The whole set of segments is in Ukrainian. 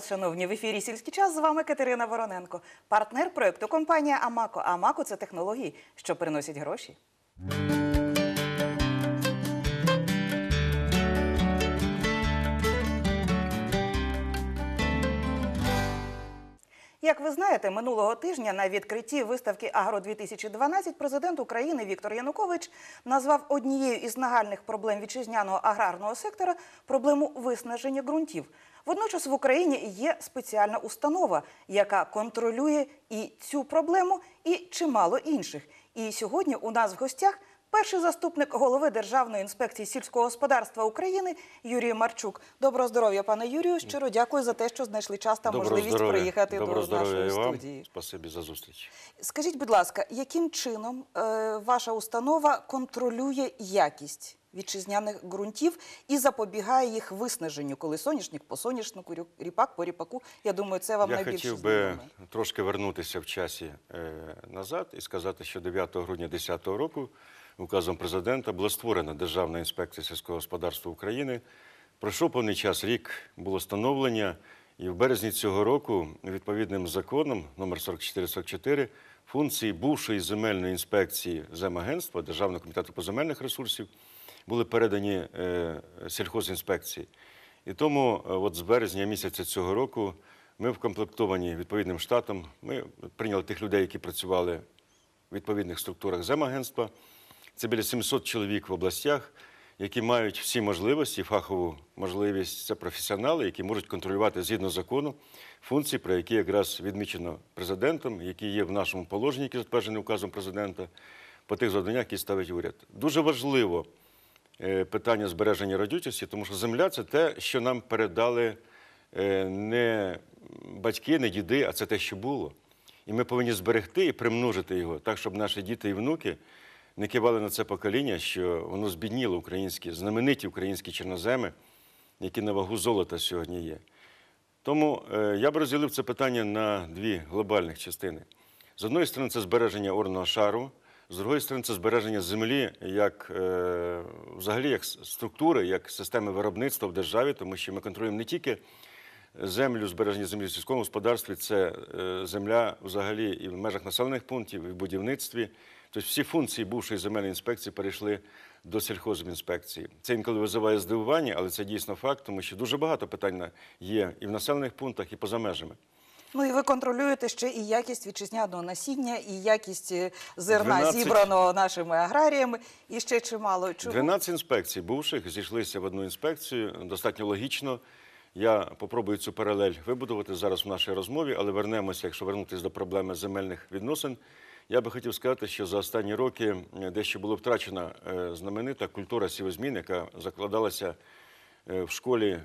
Вас, шановні, в ефірі «Сільський час». З вами Катерина Вороненко, партнер проекту компанія Амако. Амако це технології, що приносять гроші. Як ви знаєте, минулого тижня на відкритті виставки Агро 2012 президент України Віктор Янукович назвав однією із нагальних проблем вітчизняного аграрного сектора проблему виснаження ґрунтів. Водночас в Україні є спеціальна установа, яка контролює і цю проблему, і чимало інших. І сьогодні у нас в гостях перший заступник голови Державної інспекції сільського господарства України Юрій Марчук. Доброго здоров'я, пане Юрію. Щиро дякую за те, що знайшли час та Доброго можливість здоров'я. приїхати Доброго до здоров'я нашої вам. студії. Спасибі за зустріч. Скажіть, будь ласка, яким чином е, ваша установа контролює якість вітчизняних ґрунтів і запобігає їх виснаженню, коли соняшник по соняшнику, ріпак по ріпаку? Я думаю, це вам Я найбільше хотів би знайоме. трошки вернутися в часі е, назад і сказати, що 9 грудня 2010 року указом президента була створена Державна інспекція сільського господарства України. Пройшов повний час рік, було встановлення, і в березні цього року відповідним законом номер 4444 функції бувшої земельної інспекції земагентства Державного комітету по земельних ресурсів були передані е, сільхозінспекції. І тому е, от з березня місяця цього року ми вкомплектовані відповідним штатом. Ми прийняли тих людей, які працювали в відповідних структурах земагентства. Це біля 700 чоловік в областях, які мають всі можливості, фахову можливість. Це професіонали, які можуть контролювати згідно закону функції, про які якраз відмічено президентом, які є в нашому положенні, які затверджені указом президента, по тих завданнях, які ставить уряд. Дуже важливо е, питання збереження родючості, тому що земля це те, що нам передали е, не батьки, не діди, а це те, що було. І ми повинні зберегти і примножити його так, щоб наші діти і внуки не кивали на це покоління, що воно збідніло українські, знамениті українські чорноземи, які на вагу золота сьогодні є. Тому е, я б розділив це питання на дві глобальних частини. З одної сторони, це збереження орного шару, з другої сторони, це збереження землі як е, взагалі як структури, як системи виробництва в державі, тому що ми контролюємо не тільки землю, збереження землі в сільському господарстві, це е, земля взагалі і в межах населених пунктів, і в будівництві. Тобто всі функції бувшої земельної інспекції перейшли до сільхозінспекції. Це інколи визиває здивування, але це дійсно факт, тому що дуже багато питань є і в населених пунктах, і поза межами. Ну і ви контролюєте ще і якість вітчизняного насіння, і якість е, зерна, 12 зібраного нашими аграріями, і ще чимало чого. 12 інспекцій бувших зійшлися в одну інспекцію. Достатньо логічно. Я попробую цю паралель вибудувати зараз в нашій розмові, але вернемося, якщо вернутися до проблеми земельних відносин. Я би хотів сказати, що за останні роки е, дещо було втрачена е, знаменита культура сівозмін, яка закладалася е, в школі,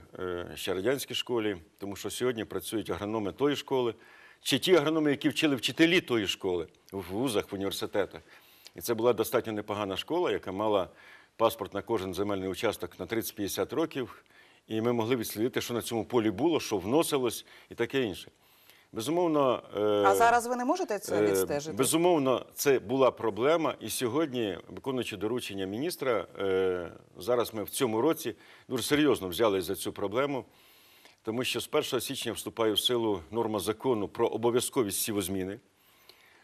ще радянській школі, тому що сьогодні працюють агрономи тої школи, чи ті агрономи, які вчили вчителі тої школи в вузах, в університетах. І це була достатньо непогана школа, яка мала паспорт на кожен земельний участок на 30-50 років. І ми могли відслідити, що на цьому полі було, що вносилось і таке інше. Безумовно, е, А зараз ви не можете це Е, відстежити? Безумовно, це була проблема. І сьогодні, виконуючи доручення міністра, е, зараз ми в цьому році дуже серйозно взялись за цю проблему, тому що з 1 січня вступає в силу норма закону про обов'язковість сівозміни.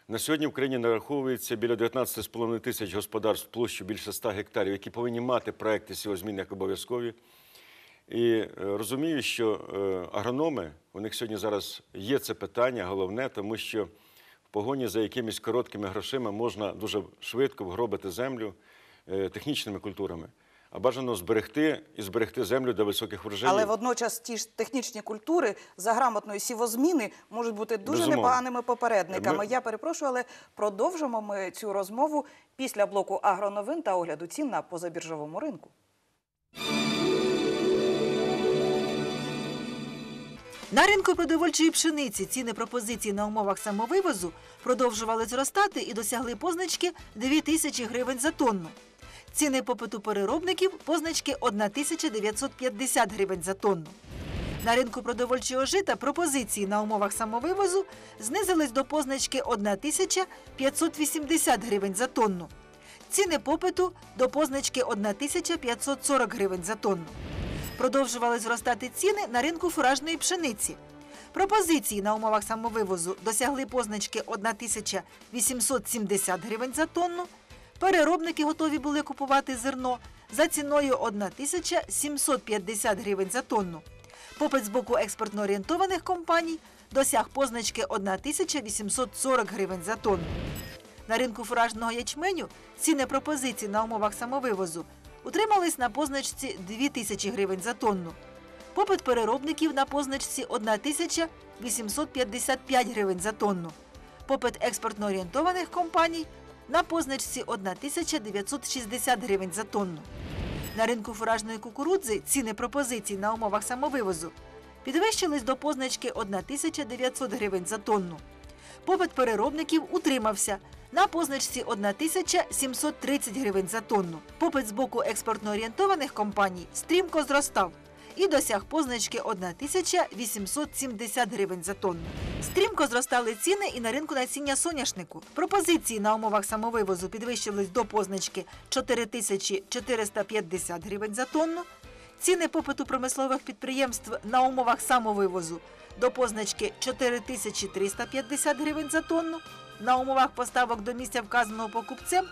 На сьогодні в країні нараховується біля 19,5 тисяч господарств площу більше 100 гектарів, які повинні мати проекти сівозміни як обов'язкові. І е, розумію, що е, агрономи, у них сьогодні зараз є це питання головне, тому що в погоні за якимись короткими грошима можна дуже швидко вгробити землю е, технічними культурами. А бажано зберегти і зберегти землю до високих врожаїв. Але водночас ті ж технічні культури за грамотної сівозміни можуть бути дуже Безумовно. непоганими попередниками. Ми- Я перепрошую, але продовжимо ми цю розмову після блоку агроновин та огляду цін на позабіржовому ринку. На ринку продовольчої пшениці ціни пропозицій на умовах самовивозу продовжували зростати і досягли позначки 2 тисячі гривень за тонну. Ціни попиту переробників позначки 1950 гривень за тонну. На ринку продовольчого жита пропозиції на умовах самовивозу знизились до позначки 1580 гривень за тонну. Ціни попиту до позначки 1540 гривень за тонну. Продовжували зростати ціни на ринку фуражної пшениці. Пропозиції на умовах самовивозу досягли позначки 1870 гривень за тонну. Переробники готові були купувати зерно за ціною 1750 гривень за тонну. Попит з боку експортно орієнтованих компаній досяг позначки 1840 гривень за тонну. На ринку фуражного ячменю ціни пропозицій на умовах самовивозу утримались на позначці 2000 гривень за тонну. Попит переробників на позначці 1855 гривень за тонну. Попит експортно орієнтованих компаній на позначці 1960 гривень за тонну. На ринку фуражної кукурудзи ціни пропозицій на умовах самовивозу підвищились до позначки 1900 гривень за тонну. Попит переробників утримався на позначці 1730 гривень за тонну. Попит з боку експортно орієнтованих компаній стрімко зростав і досяг позначки 1870 гривень за тонну. Стрімко зростали ціни і на ринку насіння соняшнику. Пропозиції на умовах самовивозу підвищились до позначки 4450 гривень за тонну. Ціни попиту промислових підприємств на умовах самовивозу до позначки 4350 гривень за тонну. На умовах поставок до місця вказаного покупцем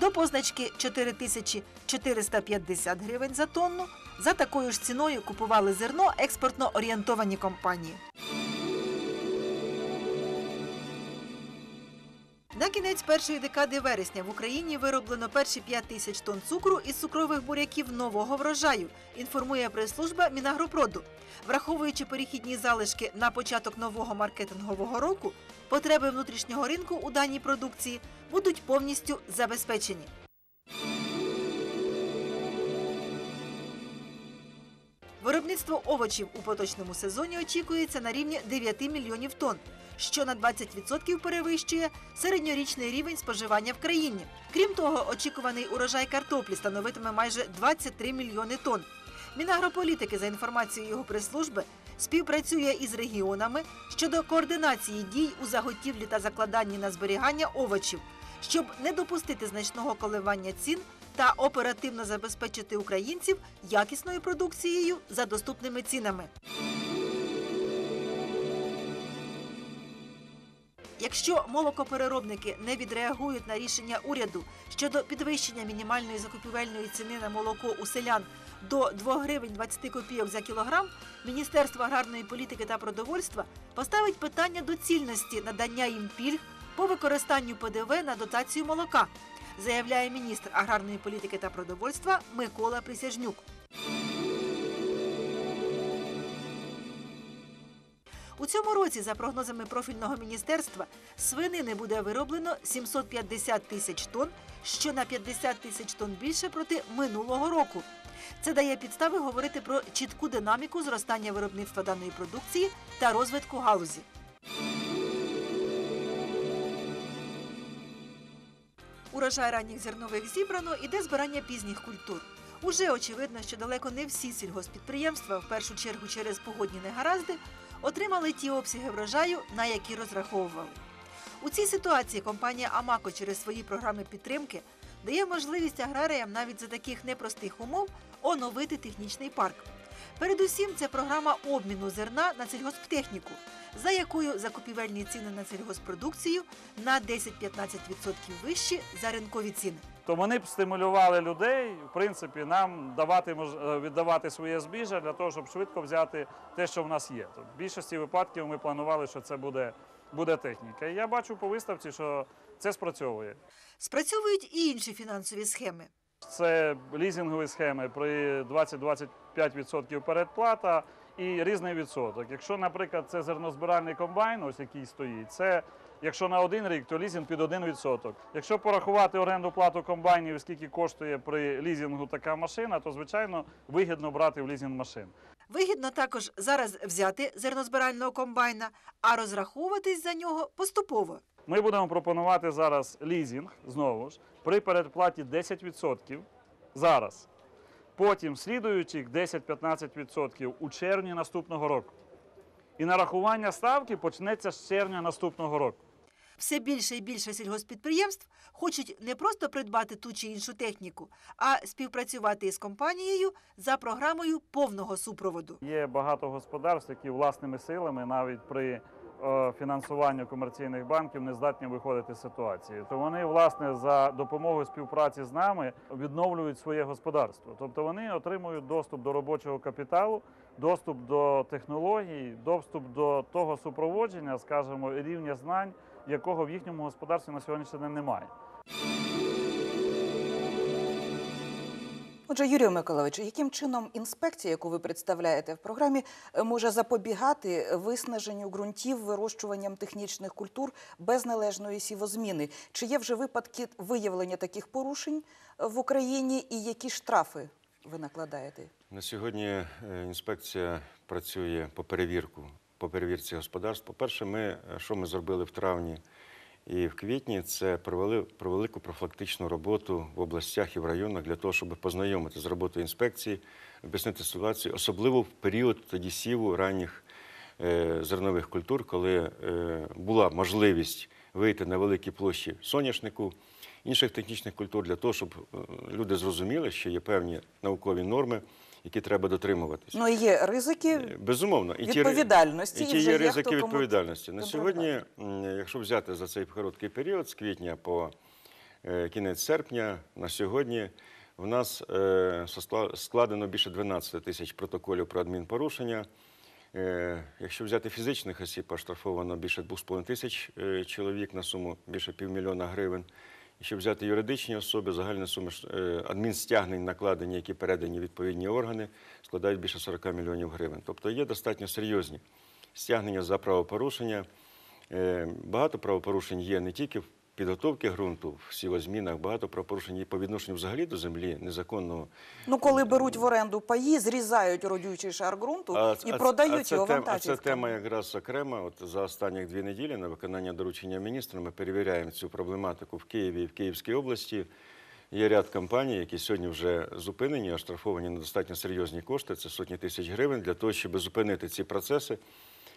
до позначки 4450 гривень за тонну. За такою ж ціною купували зерно експортно орієнтовані компанії. На кінець першої декади вересня в Україні вироблено перші 5 тисяч тонн цукру із цукрових буряків нового врожаю, інформує прес-служба Мінагропроду. Враховуючи перехідні залишки на початок нового маркетингового року, потреби внутрішнього ринку у даній продукції будуть повністю забезпечені. Виробництво овочів у поточному сезоні очікується на рівні 9 мільйонів тонн, що на 20% перевищує середньорічний рівень споживання в країні. Крім того, очікуваний урожай картоплі становитиме майже 23 мільйони тонн. Мінагрополітики, за інформацією його прес-служби, співпрацює із регіонами щодо координації дій у заготівлі та закладанні на зберігання овочів, щоб не допустити значного коливання цін та оперативно забезпечити українців якісною продукцією за доступними цінами. Якщо молокопереробники не відреагують на рішення уряду щодо підвищення мінімальної закупівельної ціни на молоко у селян до 2 гривень 20 копійок за кілограм, Міністерство аграрної політики та продовольства поставить питання доцільності надання їм пільг по використанню ПДВ на дотацію молока, заявляє міністр аграрної політики та продовольства Микола Присяжнюк. У цьому році, за прогнозами профільного міністерства, свинини буде вироблено 750 тисяч тонн, що на 50 тисяч тонн більше проти минулого року. Це дає підстави говорити про чітку динаміку зростання виробництва даної продукції та розвитку галузі. Урожай ранніх зернових зібрано, іде збирання пізніх культур. Уже очевидно, що далеко не всі сільгоспідприємства, в першу чергу через погодні негаразди, отримали ті обсяги врожаю, на які розраховували. У цій ситуації компанія Амако через свої програми підтримки дає можливість аграріям навіть за таких непростих умов оновити технічний парк. Передусім, це програма обміну зерна на сільгосптехніку, за якою закупівельні ціни на сільгоспродукцію на 10-15% вищі за ринкові ціни. То вони б стимулювали людей, в принципі, нам давати е, віддавати своє збіжжя для того, щоб швидко взяти те, що в нас є. То в більшості випадків ми планували, що це буде, буде техніка. І я бачу по виставці, що це спрацьовує. Спрацьовують і інші фінансові схеми. Це лізингові схеми при 20-25% передплата і різний відсоток. Якщо, наприклад, це зернозбиральний комбайн, ось який стоїть, це якщо на один рік, то лізинг під 1%. Якщо порахувати оренду плату комбайнів, скільки коштує при лізингу така машина, то звичайно вигідно брати в лізинг машин. Вигідно також зараз взяти зернозбирального комбайна, а розраховуватись за нього поступово. Ми будемо пропонувати зараз лізинг знову ж при передплаті 10% зараз. Потім слідуючих 10-15% у червні наступного року. І нарахування ставки почнеться з червня наступного року. Все більше і більше сільгоспідприємств хочуть не просто придбати ту чи іншу техніку, а співпрацювати із компанією за програмою повного супроводу. Є багато господарств, які власними силами навіть при е, фінансуванні комерційних банків не здатні виходити з ситуації. То вони, власне, за допомогою співпраці з нами відновлюють своє господарство. Тобто вони отримують доступ до робочого капіталу, доступ до технологій, доступ до того супроводження, скажімо, рівня знань, якого в їхньому господарстві на сьогоднішній день немає. Отже, Юрію Миколаївичу, яким чином інспекція, яку ви представляєте в програмі, е, може запобігати виснаженню ґрунтів вирощуванням технічних культур без належної сівозміни? Чи є вже випадки виявлення таких порушень е, в Україні і які штрафи ви накладаєте? На сьогодні е, інспекція працює по перевірку, по перевірці господарств. По-перше, ми, е, що ми зробили в травні і в квітні, це провели про велику профілактичну роботу в областях і в районах для того, щоб познайомити з роботою інспекції, об'яснити ситуацію, особливо в період тоді сіву ранніх е, зернових культур, коли е, була можливість вийти на великі площі соняшнику, інших технічних культур для того, щоб е, люди зрозуміли, що є певні наукові норми, які треба дотримуватись. Ну і є ризики. Е, Безумовно, і Відповідальності, і і ті вже є ризики хто кому відповідальності. На сьогодні, якщо взяти за цей короткий період з квітня по е, кінець серпня, на сьогодні в нас е, складено більше 12 тисяч протоколів про адмінпорушення. Якщо взяти фізичних осіб, оштрафовано більше 2,5 тисяч чоловік на суму більше півмільйона гривень. Якщо взяти юридичні особи, загальна сума е, адмінстягнень накладені, які передані відповідні органи, складають більше 40 мільйонів гривень. Тобто є достатньо серйозні стягнення за правопорушення. Е, Багато правопорушень є не тільки в підготовці ґрунту, в сівозмінах, багато правопорушень є по відношенню взагалі до землі, незаконного Ну, коли беруть в оренду паї, зрізають родючий шар ґрунту А- і а- продають а це його тем- А це тема якраз окрема. От за останні дві неділі на виконання доручення міністра ми перевіряємо цю проблематику в Києві і в Київській області. Є ряд компаній, які сьогодні вже зупинені, оштрафовані на достатньо серйозні кошти, це сотні тисяч гривень, для того, щоб зупинити ці процеси.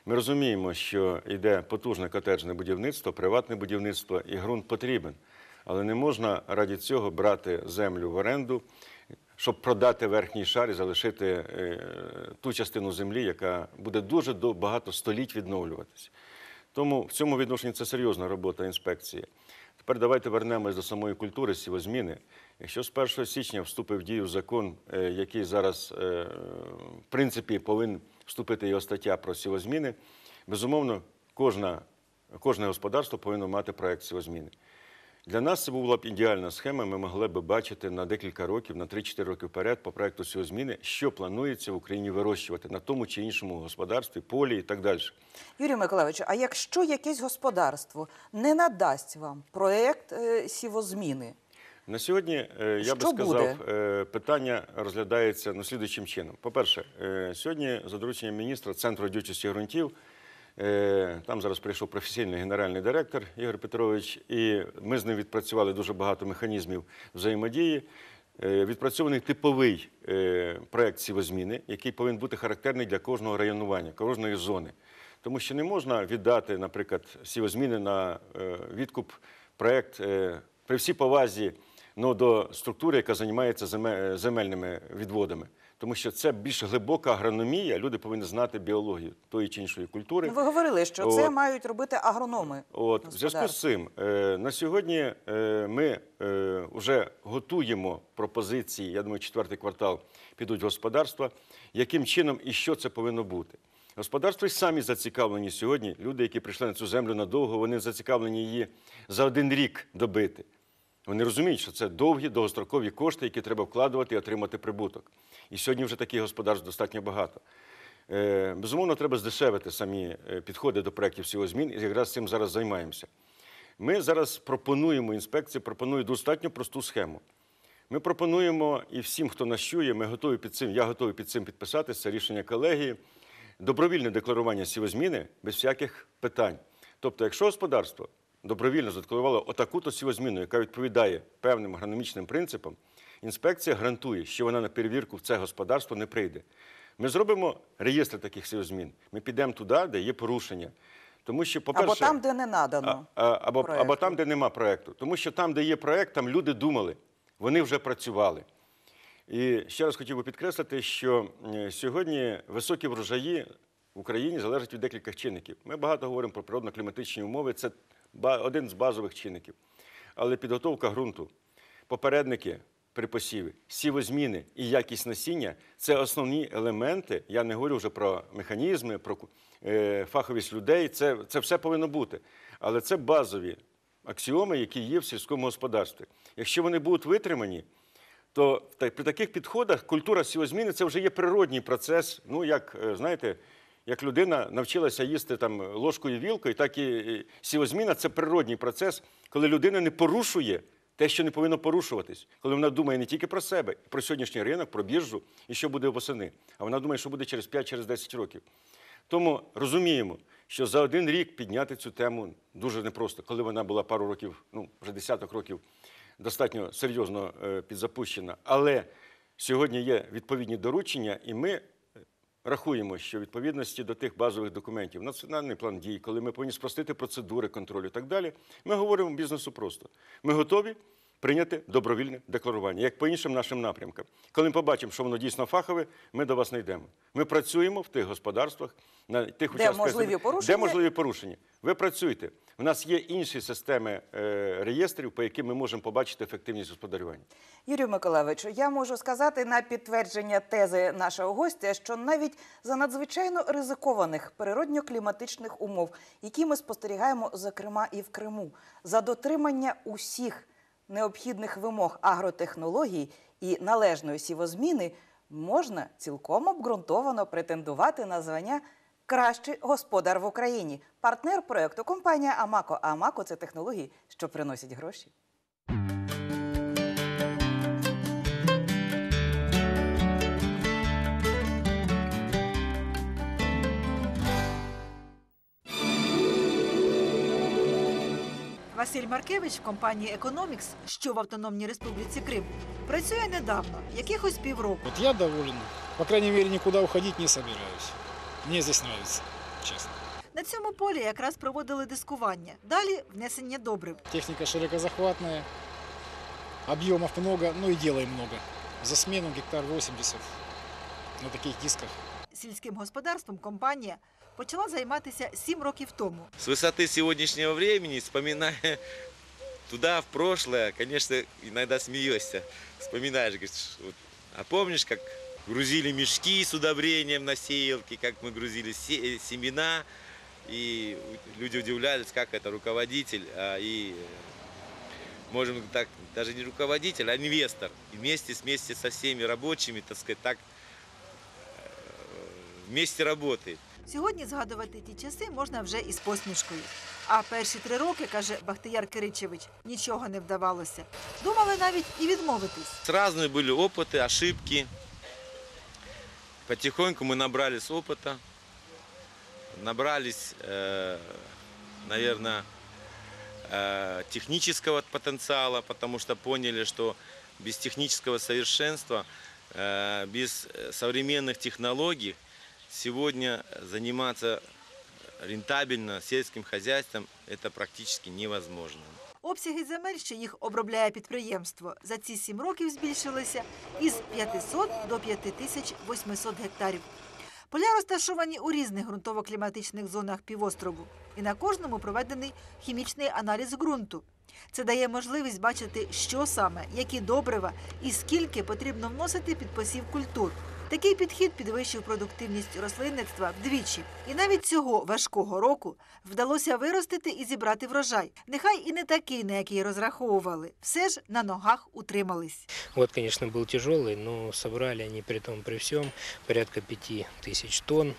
Ми розуміємо, що йде потужне котеджне будівництво, приватне будівництво, і ґрунт потрібен. Але не можна раді цього брати землю в оренду, щоб продати верхній шар і залишити е, ту частину землі, яка буде дуже до- багато століть відновлюватися. Тому в цьому відношенні це серйозна робота інспекції. Тепер давайте вернемось до самої культури сівозміни. Якщо з 1 січня вступив в дію закон, е, який зараз, е, в принципі, повинен вступити його стаття про сівозміни, безумовно, кожна, кожне господарство повинно мати проект сівозміни. Для нас це була б ідеальна схема. Ми могли б бачити на декілька років, на 3-4 роки вперед по проекту сівозміни, що планується в Україні вирощувати на тому чи іншому господарстві, полі і так далі. Юрій Миколаївич, а якщо якесь господарство не надасть вам проєкт е, сівозміни, На сьогодні е, я би сказав, буде? е, питання розглядається ну, слідуючим чином. По-перше, е, сьогодні за дорученням міністра Центру родючості ґрунтів. Там зараз прийшов професійний генеральний директор Ігор Петрович, і ми з ним відпрацювали дуже багато механізмів взаємодії. Відпрацьований типовий проект сівозміни, який повинен бути характерний для кожного районування, кожної зони. Тому що не можна віддати, наприклад, сівозміни на відкуп проект е, при всій повазі ну, до структури, яка займається земе- земельними відводами. Тому що це більш глибока агрономія, люди повинні знати біологію тої чи іншої культури. ну, ви говорили, що це мають робити агрономи. От, в зв'язку з цим, е, на сьогодні е, ми е, вже готуємо пропозиції, я думаю, четвертий квартал підуть господарства, яким чином і що це повинно бути. Господарства й самі зацікавлені сьогодні. Люди, які прийшли на цю землю надовго, вони зацікавлені її за один рік добити. Вони розуміють, що це довгі довгострокові кошти, які треба вкладувати і отримати прибуток. І сьогодні вже таких господарств достатньо багато. Е, Безумовно, треба здешевити самі е, підходи до проєктів сівозмін, і якраз цим зараз займаємося. Ми зараз пропонуємо інспекції, пропонує достатньо просту схему. Ми пропонуємо і всім, хто нас чує, ми готові під цим, я готовий під цим підписатися, це рішення колегії, добровільне декларування сівозміни без всяких питань. Тобто, якщо господарство добровільно задекларувало отаку-то сівозміну, яка відповідає певним агрономічним принципам, інспекція гарантує, що вона на перевірку в це господарство не прийде. Ми зробимо реєстр таких сівозмін. Ми підемо туди, де є порушення. Тому що, по-перше, Або там, де не надано. а, а, або, або там, де нема проекту. Тому що там, де є проект, там люди думали, вони вже працювали. І ще раз хотів би підкреслити, що сьогодні високі врожаї в Україні залежать від декількох чинників. Ми багато говоримо про природно-кліматичні умови, це один з базових чинників. Але підготовка ґрунту, попередники при посіві, сівозміни і якість насіння це основні елементи. Я не говорю вже про механізми, про е, фаховість людей. Це, це все повинно бути. Але це базові аксіоми, які є в сільському господарстві. Якщо вони будуть витримані, то при таких підходах культура сівозміни це вже є природній процес. Ну, як е, знаєте, як людина навчилася їсти там ложкою вілкою, так і сівозміна це природній процес, коли людина не порушує те, що не повинно порушуватись, коли вона думає не тільки про себе, про сьогоднішній ринок, про біржу і що буде восени, а вона думає, що буде через 5-10 через 10 років. Тому розуміємо, що за один рік підняти цю тему дуже непросто, коли вона була пару років, ну вже десяток років достатньо серйозно е, підзапущена. Але сьогодні є відповідні доручення, і ми рахуємо, що відповідності до тих базових документів, національний план дій, коли ми повинні спростити процедури контролю і так далі, ми говоримо бізнесу просто. Ми готові прийняти добровільне декларування, як по іншим нашим напрямкам. Коли ми побачимо, що воно дійсно фахове, ми до вас не йдемо. Ми працюємо в тих господарствах, на тих Де участках, можливі порушення? де можливі порушення. Ви працюєте. У нас є інші системи е, реєстрів, по яким ми можемо побачити ефективність господарювання. Юрію Миколайовичу, я можу сказати на підтвердження тези нашого гостя, що навіть за надзвичайно ризикованих природньо-кліматичних умов, які ми спостерігаємо, зокрема і в Криму, за дотримання усіх необхідних вимог агротехнологій і належної сівозміни, можна цілком обґрунтовано претендувати на звання Кращий господар в Україні. Партнер проекту компанія Амако. Амако це технології, що приносять гроші. Василь Маркевич в компанії Економікс, що в Автономній Республіці Крим, працює недавно, якихось півроку. Вот я доволен. По крайней мере, никуда уходить не собираюсь. Мне здесь нравится, честно. На цьому полі якраз проводили дискування. Далі внесення добрив. Техника широкозахватная, объемов много, ну и делаем много. За смену гектар 80 на таких дисках. Сільським господарством компанія почала займатися сім років тому. С высоты сегодняшнего времени, вспоминая туда, в прошлое, конечно, иногда смеешься. Вспоминаешь, говоришь, вот, а помнишь, как грузили мешки с удобрением на сеялки, как мы грузили се- семена, и люди удивлялись, как это руководитель, а, и э, можем так, даже не руководитель, а инвестор. И вместе, вместе со всеми рабочими, так сказать, так э, вместе работает. Сьогодні згадувати ті часи можна вже із посмішкою. А перші три роки, каже Бахтияр Киричевич, нічого не вдавалося. Думали навіть і відмовитись. Разные были опыты, ошибки. Потихоньку мы набрались опыта, набрались, э, наверное, э, технического потенциала, потому что поняли, что без технического совершенства, э, без э, современных технологий сегодня заниматься рентабельно сельским хозяйством это практически невозможно. Обсяги земель, що їх обробляє підприємство, за ці сім років збільшилися із 500 до 5800 гектарів. Поля розташовані у різних ґрунтово-кліматичних зонах півострову, і на кожному проведений хімічний аналіз ґрунту. Це дає можливість бачити, що саме, які добрива і скільки потрібно вносити під посів культур. Такий підхід підвищив продуктивність рослинництва вдвічі. І навіть цього важкого року вдалося виростити і зібрати врожай. Нехай і не такий, на який розраховували, все ж на ногах утримались. Вот, конечно, был тяжелый, но собрали они при том, при всем порядка 5000 тонн.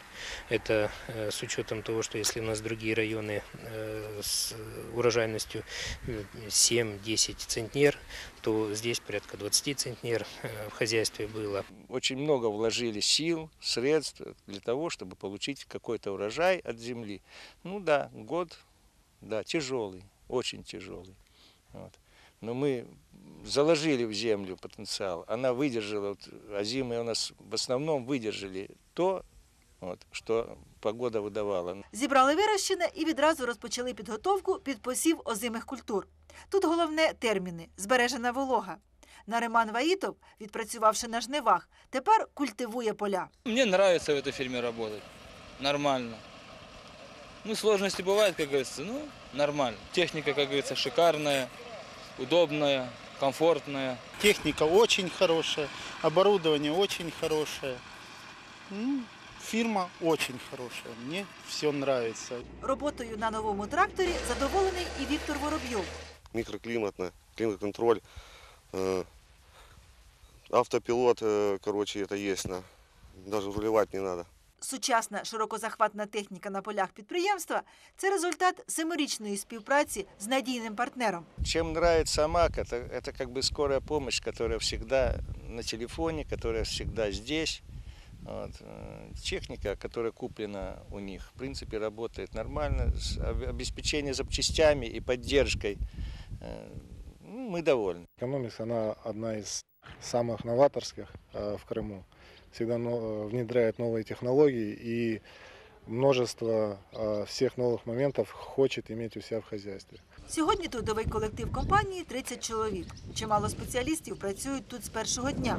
Это э, с учетом того, что если у нас другие районы э, с урожайностью э, 7-10 центнер, то здесь порядка 20 центнер э, в хозяйстве было. очень много вложили сил, средств для того, чтобы получить какой-то урожай от земли. Ну да, год, да, тяжелый, очень тяжелый. Вот. Но мы заложили в землю потенциал, она выдержала, вот, а зимы у нас в основном выдержали то, вот, что погода выдавала. Зібрали вирощене і відразу розпочали підготовку під посів озимих культур. Тут головне терміни збережена волога. Нариман Ваїтов, відпрацювавши на жнивах, тепер культивує поля. Мне нравится в этой фирме работать. Нормально. Ну, сложности бывают, как говорится, ну, нормально. Техника, как говорится, шикарная, удобная, комфортная. Техника очень хорошая, оборудование очень хорошее. Ну, фирма очень хорошая, мне все нравится. Роботою на новому тракторі задоволений і Віктор Воробйов микроклиматно, климат-контроль, э, автопилот, э, короче, это есть, на, даже рулевать не надо. Сучасна широкозахватна техніка на полях підприємства це результат семирічної співпраці з надійним партнером. Чем нравится АМАК, это, это как бы скорая помощь, которая всегда на телефоне, которая всегда здесь. Вот. э, Техника, которая куплена у них, в принципе, работает нормально. С об- Обеспечение запчастями и поддержкой э, ну, мы довольны. Экономикс, она одна из самых новаторских э, в Крыму. Всегда но- э, внедряет новые технологии и множество э, всех новых моментов хочет иметь у себя в хозяйстве. Сьогодні трудовий колектив компанії 30 чоловік. Чимало спеціалістів працюють тут з першого дня.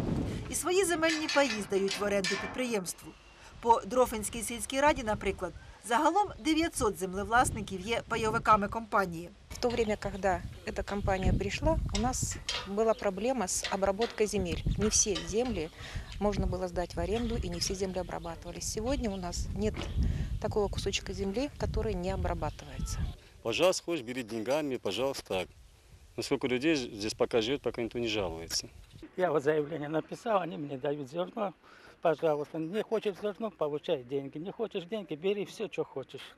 І свої земельні паї здають в оренду підприємству. По Дрофинській сільській раді, наприклад, загалом 900 землевласників є пайовиками компанії. В то время, когда эта компания пришла, у нас была проблема с обработкой земель. Не все земли можно было сдать в аренду, и не все земли обрабатывались. Сегодня у нас нет такого кусочка земли, который не обрабатывается. Пожалуйста, хочешь, бери деньгами, пожалуйста. Но сколько людей здесь пока живет, пока никто не жалуется. Я вот заявление написал, они мне дают зерно, пожалуйста. Не хочешь зерно, получай деньги. Не хочешь деньги, бери все, что хочешь.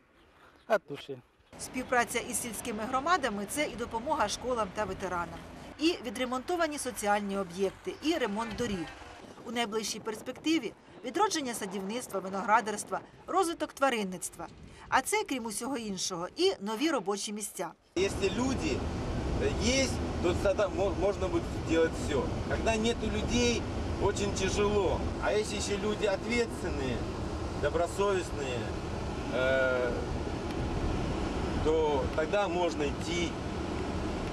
От души. Співпраця із сільськими громадами це і допомога школам та ветеранам, і відремонтовані соціальні об'єкти, і ремонт доріг. У найближчій перспективі відродження садівництва, виноградарства, розвиток тваринництва. А це, крім усього іншого, і нові робочі місця. Если люди есть, то тогда мо- можно будет делать все. Когда нету людей, очень тяжело. А если еще люди ответственные, добросовестные, э, то тогда можно идти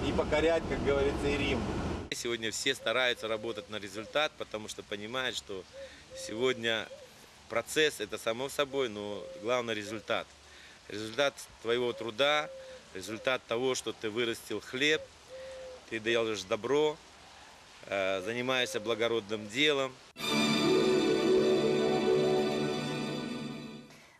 и покорять, как говорится, и Рим. Сегодня все стараются работать на результат, потому что понимают, что сегодня процесс это само собой, но главное результат. Результат твоего труда, результат того, что ты вырастил хлеб, ты делаешь добро, э, занимаешься благородным делом.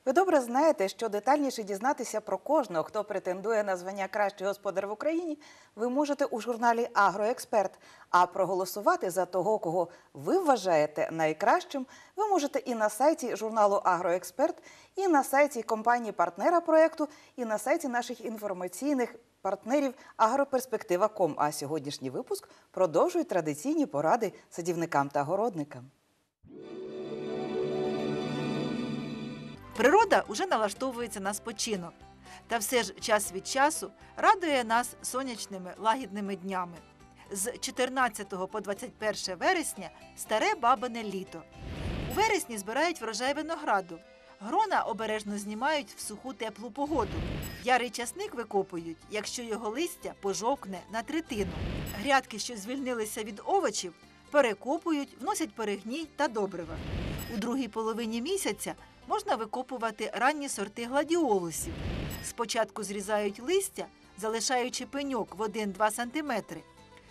Ви добре знаєте, що детальніше дізнатися про кожного, хто претендує на звання кращий господар в Україні, ви можете у журналі Агроексперт. А проголосувати за того, кого ви вважаєте найкращим, ви можете і на сайті журналу Агроексперт, і на сайті компанії партнера проекту, і на сайті наших інформаційних партнерів Агроперспектива.ком. А сьогоднішній випуск продовжує традиційні поради садівникам та городникам. Природа уже налаштовується на спочинок. Та все ж час від часу радує нас сонячними лагідними днями. З 14 по 21 вересня старе бабине літо. У вересні збирають врожай винограду. Грона обережно знімають в суху теплу погоду. Ярий часник викопують, якщо його листя пожовкне на третину. Грядки, що звільнилися від овочів, перекопують, вносять перегній та добрива. У другій половині місяця можна викопувати ранні сорти гладіолусів. Спочатку зрізають листя, залишаючи пеньок в 1-2 см.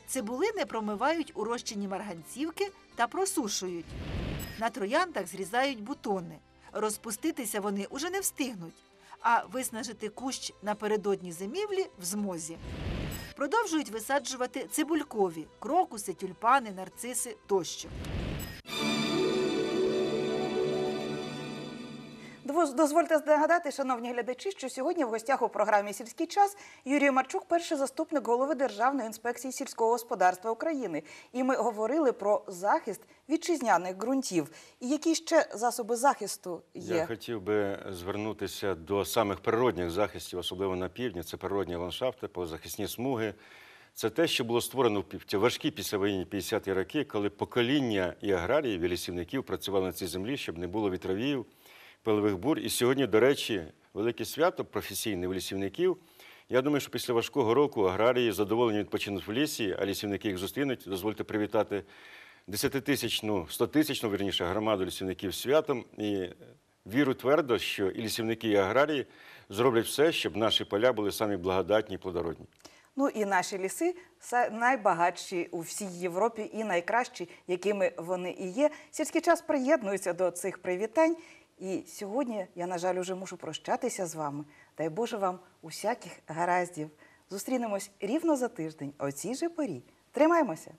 Цибулини промивають у розчині марганцівки та просушують. На трояндах зрізають бутони. Розпуститися вони уже не встигнуть, а виснажити кущ напередодні зимівлі в змозі. Продовжують висаджувати цибулькові крокуси, тюльпани, нарциси тощо. Дозвольте нагадати, шановні глядачі, що сьогодні в гостях у програмі Сільський час Юрій Марчук, перший заступник голови Державної інспекції сільського господарства України. І ми говорили про захист вітчизняних ґрунтів. І які ще засоби захисту є? Я хотів би звернутися до самих природних захистів, особливо на півдні. Це природні ландшафти, позахисні смуги. Це те, що було створено в важкі післявоєнні 50-ті роки, коли покоління і аграріїв, і лісівників працювали на цій землі, щоб не було вітровів, пилових бур. І сьогодні, до речі, велике свято професійне у лісівників. Я думаю, що після важкого року аграрії задоволені відпочинуть в лісі, а лісівники їх зустрінуть. Дозвольте привітати 10-тисячну, 100-тисячну, вірніше, громаду лісівників святом. І вірю твердо, що і лісівники, і аграрії зроблять все, щоб наші поля були самі благодатні і плодородні. Ну і наші ліси найбагатші у всій Європі і найкращі, якими вони і є. Сільський час приєднується до цих привітань. І сьогодні я, на жаль, уже мушу прощатися з вами. Дай Боже вам усяких гараздів. Зустрінемось рівно за тиждень о цій же порі. Тримаймося!